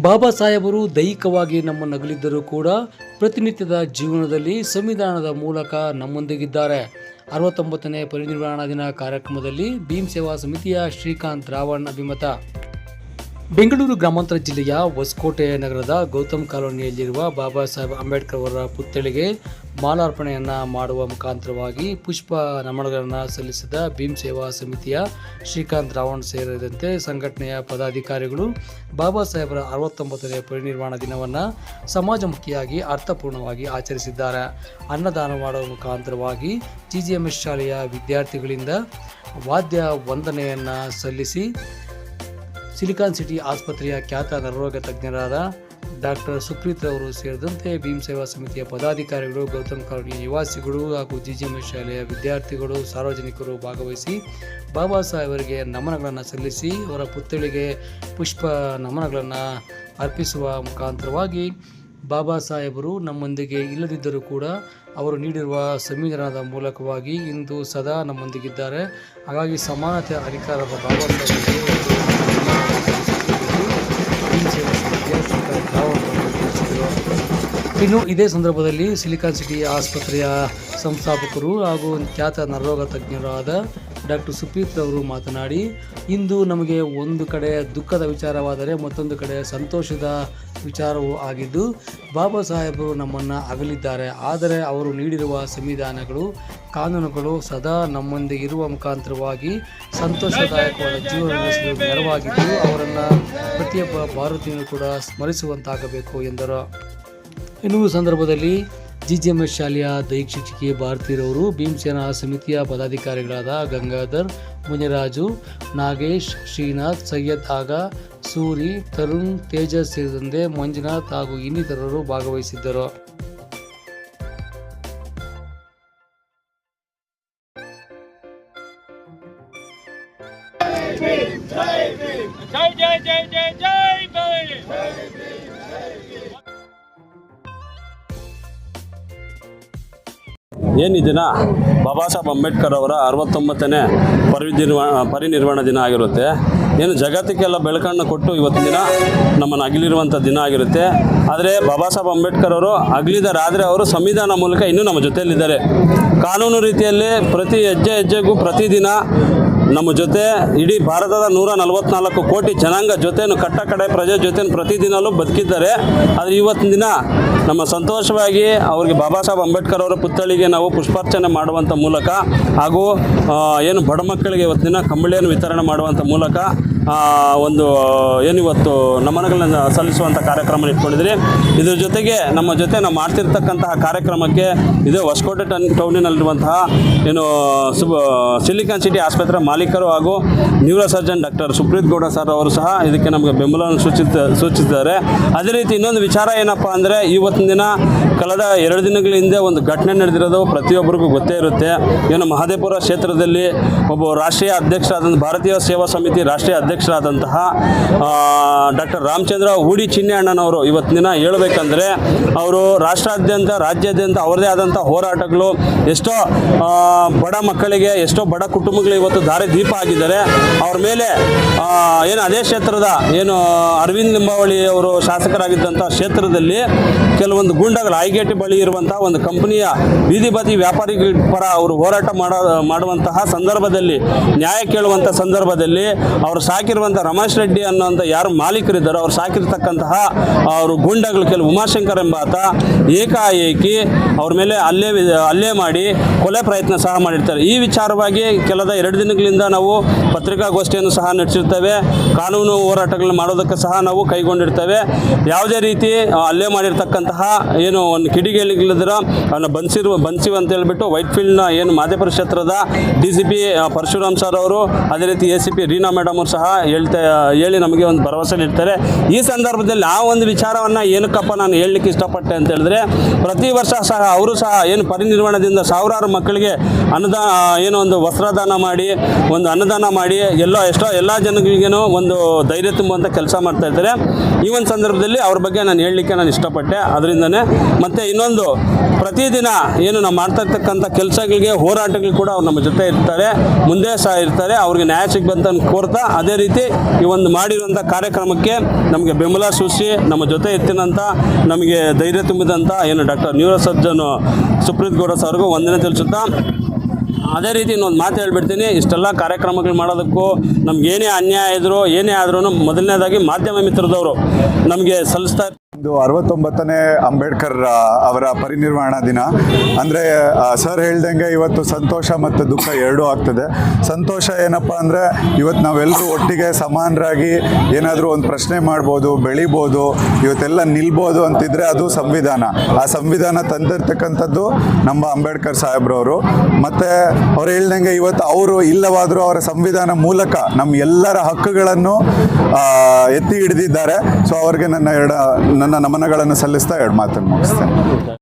ಬಾಬಾ ಸಾಹೇಬರು ದೈಹಿಕವಾಗಿ ನಮ್ಮ ನಗಲಿದ್ದರೂ ಕೂಡ ಪ್ರತಿನಿತ್ಯದ ಜೀವನದಲ್ಲಿ ಸಂವಿಧಾನದ ಮೂಲಕ ನಮ್ಮೊಂದಿಗಿದ್ದಾರೆ. ಅರವತ್ತೊಂಬತ್ತನೇ ಪರಿನಿರ್ವಾಣ ದಿನ ಕಾರ್ಯಕ್ರಮದಲ್ಲಿ ಭೀಮ್ ಸೇವಾ ಸಮಿತಿಯ ಶ್ರೀಕಾಂತ್ ರಾವಣ್ ಅಭಿಮತ. ಬೆಂಗಳೂರು ಗ್ರಾಮಾಂತರ ಜಿಲ್ಲೆಯ ಹೊಸಕೋಟೆ ನಗರದ ಗೌತಮ್ ಕಾಲೋನಿಯಲ್ಲಿರುವ ಬಾಬಾ ಸಾಹೇಬ್ ಅಂಬೇಡ್ಕರ್ ಅವರ ಪುತ್ಥಳಿಗೆ ಮಾಲಾರ್ಪಣೆಯನ್ನು ಮಾಡುವ ಮುಖಾಂತರವಾಗಿ ಪುಷ್ಪ ನಮನಗಳನ್ನು ಸಲ್ಲಿಸಿದ ಭೀಮ್ ಸೇವಾ ಸಮಿತಿಯ ಶ್ರೀಕಾಂತ್ ರಾವಣ್ ಸೇರಿದಂತೆ ಸಂಘಟನೆಯ ಪದಾಧಿಕಾರಿಗಳು ಬಾಬಾ ಸಾಹೇಬರ ಅರವತ್ತೊಂಬತ್ತನೇ ಪರಿನಿರ್ವಾಣ ದಿನವನ್ನು ಸಮಾಜಮುಖಿಯಾಗಿ ಅರ್ಥಪೂರ್ಣವಾಗಿ ಆಚರಿಸಿದ್ದಾರೆ. ಅನ್ನದಾನ ಮಾಡುವ ಮುಖಾಂತರವಾಗಿ ಜಿ ಜಿ ಎಂ ಎಸ್ ಶಾಲೆಯ ವಿದ್ಯಾರ್ಥಿಗಳಿಂದ ವಾದ್ಯ ವಂದನೆಯನ್ನು ಸಲ್ಲಿಸಿ ಸಿಲಿಕಾನ್ ಸಿಟಿ ಆಸ್ಪತ್ರೆಯ ಖ್ಯಾತ ನರರೋಗ ತಜ್ಞರಾದ ಡಾಕ್ಟರ್ ಸುಪ್ರೀತ್ ಅವರು ಸೇರಿದಂತೆ ಭೀಮ್ ಸೇವಾ ಸಮಿತಿಯ ಪದಾಧಿಕಾರಿಗಳು, ಗೌತಮ್ ಕಾಲೋನಿ ನಿವಾಸಿಗಳು ಹಾಗೂ ಜಿಜಿಎಂ ಶಾಲೆಯ ವಿದ್ಯಾರ್ಥಿಗಳು, ಸಾರ್ವಜನಿಕರು ಭಾಗವಹಿಸಿ ಬಾಬಾ ಸಾಹೇಬರಿಗೆ ನಮನಗಳನ್ನು ಸಲ್ಲಿಸಿ, ಅವರ ಪುತ್ಥಳಿಗೆ ಪುಷ್ಪ ನಮನಗಳನ್ನು ಅರ್ಪಿಸುವ ಮುಖಾಂತರವಾಗಿ ಬಾಬಾ ಸಾಹೇಬರು ನಮ್ಮೊಂದಿಗೆ ಇಲ್ಲದಿದ್ದರೂ ಕೂಡ ಅವರು ನೀಡಿರುವ ಸಂವಿಧಾನದ ಮೂಲಕವಾಗಿ ಇಂದು ಸದಾ ನಮ್ಮೊಂದಿಗಿದ್ದಾರೆ. ಹಾಗಾಗಿ ಸಮಾನತೆ ಅಧಿಕಾರದ ಬಾಬಾ ಸಾಹೇಬರಿಗೆ ಇನ್ನು ಇದೇ ಸಂದರ್ಭದಲ್ಲಿ ಸಿಲಿಕಾನ್ ಸಿಟಿ ಆಸ್ಪತ್ರೆಯ ಸಂಸ್ಥಾಪಕರು ಹಾಗೂ ಖ್ಯಾತ ನರರೋಗ ತಜ್ಞರಾದ ಡಾಕ್ಟರ್ ಸುಪ್ರೀತ್ ಅವರು ಮಾತನಾಡಿ, ಇಂದು ನಮಗೆ ಒಂದು ಕಡೆ ದುಃಖದ ವಿಚಾರವಾದರೆ ಮತ್ತೊಂದು ಕಡೆ ಸಂತೋಷದ ವಿಚಾರವೂ ಆಗಿದ್ದು, ಬಾಬಾ ಸಾಹೇಬರು ನಮ್ಮನ್ನು ಅಗಲಿದ್ದಾರೆ. ಆದರೆ ಅವರು ನೀಡಿರುವ ಸಂವಿಧಾನಗಳು, ಕಾನೂನುಗಳು ಸದಾ ನಮ್ಮೊಂದಿಗೆ ಇರುವ ಮುಖಾಂತರವಾಗಿ ಸಂತೋಷದಾಯಕವಾದ ಜೀವನ ನಡೆಸಲು ನೆರವಾಗಿದ್ದು, ಅವರನ್ನು ಪ್ರತಿಯೊಬ್ಬ ಭಾರತೀಯರು ಕೂಡ ಸ್ಮರಿಸುವಂತಾಗಬೇಕು ಎಂದರು. ಎನ್ನುವ ಸಂದರ್ಭದಲ್ಲಿ ಜಿಜಿಎಂಎಸ್ ಶಾಲೆಯ ದೈಹಿಕ ಶಿಕ್ಷಕಿ ಭಾರತೀರವರು ಭೀಮಸೇನಾ ಸಮಿತಿಯ ಪದಾಧಿಕಾರಿಗಳಾದ ಗಂಗಾಧರ್, ಮುನಿರಾಜು, ನಾಗೇಶ್, ಶ್ರೀನಾಥ್, ಸೈಯದ್ ಆಗಾ, ಸೂರಿ, ತರುಣ್, ತೇಜಸ್ ಸೇರಿದಂತೆ ಮಂಜುನಾಥ್ ಹಾಗೂ ಇನ್ನಿತರರು ಭಾಗವಹಿಸಿದ್ದರು. ಜೈ ಜೈ ಜೈ ಜೈ ಜೈ ಏನು ಈ ದಿನ? ಬಾಬಾ ಸಾಹೇಬ್ ಅಂಬೇಡ್ಕರ್ ಅವರ ಅರವತ್ತೊಂಬತ್ತನೇ ಪರಿನಿರ್ವಾಣ ಪರಿನಿರ್ವಾಣ ದಿನ ಆಗಿರುತ್ತೆ. ಏನು ಜಗತ್ತಿಗೆಲ್ಲ ಬೆಳಕನ್ನು ಕೊಟ್ಟು ಇವತ್ತು ದಿನ ನಮ್ಮನ್ನು ಅಗಲಿರುವಂಥ ದಿನ ಆಗಿರುತ್ತೆ. ಆದರೆ ಬಾಬಾ ಸಾಹೇಬ್ ಅಂಬೇಡ್ಕರ್ ಅವರು ಅಗಲಿದರಾದರೆ ಅವರು ಸಂವಿಧಾನ ಮೂಲಕ ಇನ್ನೂ ನಮ್ಮ ಜೊತೆಯಲ್ಲಿದ್ದಾರೆ. ಕಾನೂನು ರೀತಿಯಲ್ಲಿ ಪ್ರತಿ ಹೆಜ್ಜೆ ಹೆಜ್ಜೆಗೂ ಪ್ರತಿದಿನ ನಮ್ಮ ಜೊತೆ ಇಡೀ ಭಾರತದ ನೂರ ನಲವತ್ನಾಲ್ಕು ಕೋಟಿ ಜನಾಂಗ ಜೊತೆನು ಕಟ್ಟ ಕಡೆ ಪ್ರಜೆ ಜೊತೆ ಪ್ರತಿದಿನಲೂ ಬದುಕಿದ್ದಾರೆ. ಆದರೆ ಇವತ್ತಿನ ದಿನ ನಮ್ಮ ಸಂತೋಷವಾಗಿ ಅವರಿಗೆ ಬಾಬಾ ಸಾಹೇಬ್ ಅಂಬೇಡ್ಕರ್ ಅವರ ಪುತ್ಥಳಿಗೆ ನಾವು ಪುಷ್ಪಾರ್ಚನೆ ಮಾಡುವಂಥ ಮೂಲಕ ಹಾಗೂ ಏನು ಬಡ ಮಕ್ಕಳಿಗೆ ಇವತ್ತಿನ ಕಂಬಳಿಯನ್ನು ವಿತರಣೆ ಮಾಡುವಂಥ ಮೂಲಕ ಒಂದು ಏನಿವತ್ತು ನಮನಗಳನ್ನು ಸಲ್ಲಿಸುವಂಥ ಕಾರ್ಯಕ್ರಮ ಇಟ್ಕೊಂಡಿದ್ರಿ. ಇದ್ರ ಜೊತೆಗೆ ನಮ್ಮ ಜೊತೆ ನಾವು ಮಾಡ್ತಿರ್ತಕ್ಕಂತಹ ಕಾರ್ಯಕ್ರಮಕ್ಕೆ ಇದು ಹೊಸಕೋಟೆ ಟನ್, ಟೌನಿನಲ್ಲಿರುವಂತಹ, ಏನು, ಸುಬ, ಸಿಲಿಕಾನ್ ಸಿಟಿ ಆಸ್ಪತ್ರೆ ಮಾಲೀಕರು ಹಾಗೂ neuro surgeon doctor Supreet Gowda sir ಅವರು ಸಹ ಇದಕ್ಕೆ ನಮಗೆ ಬೆಂಬಲವನ್ನು ಸೂಚಿತ, ಸೂಚಿಸಿದ್ದಾರೆ. ಅದೇ ರೀತಿ ಇನ್ನೊಂದು ವಿಚಾರ ಏನಪ್ಪ ಅಂದರೆ, ಇವತ್ತಿನ ದಿನ ಕಳೆದ ಎರಡು ದಿನಗಳ ಹಿಂದೆ ಒಂದು ಘಟನೆ ನಡೆದಿರೋದು ಪ್ರತಿಯೊಬ್ಬರಿಗೂ ಗೊತ್ತೇ ಇರುತ್ತೆ. ಏನು ಮಹದೇಪುರ ಕ್ಷೇತ್ರದಲ್ಲಿ ಒಬ್ಬ ರಾಷ್ಟ್ರೀಯ ಅಧ್ಯಕ್ಷರಾದಂಥ, ಭಾರತೀಯ ಸೇವಾ ಸಮಿತಿ ರಾಷ್ಟ್ರೀಯ ಅಧ್ಯಕ್ಷರಾದಂತಹ ಡಾಕ್ಟರ್ ರಾಮಚಂದ್ರ ಹೂಡಿ ಚಿನ್ನೆ ಅಣ್ಣನವರು ಇವತ್ತಿನ ಹೇಳ್ಬೇಕಂದ್ರೆ ಅವರು ರಾಷ್ಟ್ರಾದ್ಯಂತ, ರಾಜ್ಯಾದ್ಯಂತ ಅವರದೇ ಆದಂಥ ಹೋರಾಟಗಳು ಎಷ್ಟೋ ಬಡ ಮಕ್ಕಳಿಗೆ, ಎಷ್ಟೋ ಬಡ ಕುಟುಂಬಗಳು ಇವತ್ತು ದಾರಿ ದೀಪ ಆಗಿದ್ದಾರೆ ಅವ್ರ ಮೇಲೆ ಏನು ಅದೇ ಕ್ಷೇತ್ರದ ಏನು ಅರವಿಂದ್ ಲಿಂಬಾವಳಿ ಅವರು ಶಾಸಕರಾಗಿದ್ದಂಥ ಕ್ಷೇತ್ರದಲ್ಲಿ ಕೆಲವೊಂದು ಗೂಂಡಗಳು ಐಗೇಟಿ ಬಳಿ ಇರುವಂತಹ ಒಂದು ಕಂಪನಿಯ ಬೀದಿ ಬದಿ ವ್ಯಾಪಾರಿಗಳ ಪರ ಅವರು ಹೋರಾಟ ಮಾಡೋ, ಮಾಡುವಂತಹ ಸಂದರ್ಭದಲ್ಲಿ, ನ್ಯಾಯ ಕೇಳುವಂಥ ಸಂದರ್ಭದಲ್ಲಿ ಅವರು ಸಾಕಿರುವಂಥ ರಮೇಶ್ ರೆಡ್ಡಿ ಅನ್ನೋಂಥ ಯಾರು ಮಾಲೀಕರಿದ್ದಾರೋ ಅವ್ರು ಸಾಕಿರ್ತಕ್ಕಂತಹ ಅವರು ಗೂಂಡಗಳು ಕೆಲವು ಉಮಾಶಂಕರ್ ಎಂಬಾತ ಏಕಾಏಕಿ ಅವ್ರ ಮೇಲೆ ಅಲ್ಲೇ ಅಲ್ಲೇ ಮಾಡಿ ಕೊಲೆ ಪ್ರಯತ್ನ ಸಹ ಮಾಡಿರ್ತಾರೆ. ಈ ವಿಚಾರವಾಗಿ ಕೆಲದ ಎರಡು ದಿನಗಳಿಂದ ನಾವು ಪತ್ರಿಕಾಗೋಷ್ಠಿಯನ್ನು ಸಹ ನಡೆಸಿರ್ತೇವೆ. ಕಾನೂನು ಹೋರಾಟಗಳನ್ನು ಮಾಡೋದಕ್ಕೆ ಸಹ ನಾವು ಕೈಗೊಂಡಿರ್ತೇವೆ. ಯಾವುದೇ ರೀತಿ ಅಲ್ಲೇ ಮಾಡಿರ್ತಕ್ಕಂತಹ ಏನು ಒಂದು ಕಿಡಿಗೇಳಿಗಳಿದ್ರ ಅವನ್ನ ಬನ್ಸಿರುವ ಬನ್ಸಿವ್ ಅಂತ ಹೇಳ್ಬಿಟ್ಟು ವೈಟ್ ಫೀಲ್ಡ್ನ ಏನು ಮಾದೇಪುರ ಕ್ಷೇತ್ರದ D C P Parashuram sir ಅವರು, ಅದೇ ರೀತಿ A C P Reena madam ಅವರು ಸಹ ಹೇಳ್ತಾ, ಹೇಳಿ ನಮಗೆ ಒಂದು ಭರವಸೆ ನೀಡ್ತಾರೆ ಈ ಸಂದರ್ಭದಲ್ಲಿ ಆ ಒಂದು ವಿಚಾರವನ್ನು ಏನಕ್ಕಪ್ಪ ನಾನು ಹೇಳಲಿಕ್ಕೆ ಇಷ್ಟಪಟ್ಟೆ ಅಂತ ಹೇಳಿದ್ರೆ, ಪ್ರತಿ ವರ್ಷ ಸಹ ಅವರು ಸಹ ಏನು ಪರಿನಿರ್ವಾಣದಿಂದ ಸಾವಿರಾರು ಮಕ್ಕಳಿಗೆ ಅನುದಾನ ಏನೋ ಒಂದು ವಸ್ತ್ರದಾನ ಮಾಡಿ, ಒಂದು ಅನ್ನದಾನ ಮಾಡಿ, ಎಲ್ಲೋ ಎಷ್ಟೋ, ಎಲ್ಲ ಜನಗಳಿಗೇನೋ ಒಂದು ಧೈರ್ಯ ತುಂಬುವಂಥ ಕೆಲಸ ಮಾಡ್ತಾ ಇದ್ದಾರೆ. ಈ ಒಂದು ಸಂದರ್ಭದಲ್ಲಿ ಅವ್ರ ಬಗ್ಗೆ ನಾನು ಹೇಳಲಿಕ್ಕೆ ನಾನು ಇಷ್ಟಪಟ್ಟೆ. ಅದರಿಂದನೇ ಮತ್ತು ಇನ್ನೊಂದು, ಪ್ರತಿದಿನ ಏನು ನಾವು ಮಾಡ್ತಾ ಕೆಲಸಗಳಿಗೆ ಹೋರಾಟಗಳು ಕೂಡ ಅವ್ರು ನಮ್ಮ ಜೊತೆ ಇರ್ತಾರೆ, ಮುಂದೆ ಸಹ ಇರ್ತಾರೆ, ಅವ್ರಿಗೆ ನ್ಯಾಯ ಸಿಗ್ಬಂತ ಕೋರ್ತಾ ಅದೇ ರೀತಿ ಈ ಒಂದು ಮಾಡಿರುವಂಥ ಕಾರ್ಯಕ್ರಮಕ್ಕೆ ನಮಗೆ ಬೆಂಬಲ ಸೂಚಿಸಿ, ನಮ್ಮ ಜೊತೆ ಎತ್ತಿನಂಥ ನಮಗೆ ಧೈರ್ಯ ತುಂಬಿದಂಥ ಏನು doctor neuro surgeon Supreet Gowda ಸರ್ಗೂ ವಂದನೆ ತಿಳಿಸುತ್ತಾ, ಅದೇ ರೀತಿ ಇನ್ನೊಂದು ಮಾತು ಹೇಳ್ಬಿಡ್ತೀನಿ, ಇಷ್ಟೆಲ್ಲ ಕಾರ್ಯಕ್ರಮಗಳು ಮಾಡೋದಕ್ಕೂ ನಮ್ಗೆ ಏನೇ ಅನ್ಯಾಯ ಇದ್ರು, ಏನೇ ಆದ್ರೂ ಮೊದಲನೇದಾಗಿ ಮಾಧ್ಯಮ ಮಿತ್ರದವರು ನಮಗೆ ಸಲ್ಲಿಸ್ತಾ ಇದು ಅರವತ್ತೊಂಬತ್ತನೇ ಅಂಬೇಡ್ಕರ್ ಅವರ ಪರಿನಿರ್ವಾಣ ದಿನ. ಅಂದರೆ ಸರ್ ಹೇಳ್ದಂಗೆ ಇವತ್ತು ಸಂತೋಷ ಮತ್ತು ದುಃಖ ಎರಡೂ ಆಗ್ತದೆ. ಸಂತೋಷ ಏನಪ್ಪ ಅಂದರೆ ಇವತ್ತು ನಾವೆಲ್ಲರೂ ಒಟ್ಟಿಗೆ ಸಮಾನರಾಗಿ ಏನಾದರೂ ಒಂದು ಪ್ರಶ್ನೆ ಮಾಡ್ಬೋದು, ಬೆಳಿಬೋದು, ಇವತ್ತೆಲ್ಲ ನಿಲ್ಬೋದು ಅಂತಿದ್ರೆ ಅದು ಸಂವಿಧಾನ. ಆ ಸಂವಿಧಾನ ತಂದಿರ್ತಕ್ಕಂಥದ್ದು ನಮ್ಮ ಅಂಬೇಡ್ಕರ್ ಸಾಹೇಬ್ರವರು. ಮತ್ತು ಅವ್ರು ಹೇಳ್ದಂಗೆ ಇವತ್ತು ಅವರು ಇಲ್ಲವಾದರೂ ಅವರ ಸಂವಿಧಾನ ಮೂಲಕ ನಮ್ಮ ಎಲ್ಲರ ಹಕ್ಕುಗಳನ್ನು ಎತ್ತಿ ಹಿಡಿದಿದ್ದಾರೆ. ಸೊ ಅವ್ರಿಗೆ ನನ್ನ ಎರಡು ನನ್ನ ನಮನಗಳನ್ನು ಸಲ್ಲಿಸ್ತಾ ಎರಡು ಮಾತನ್ನು ಮುಗಿಸ್ತೇನೆ.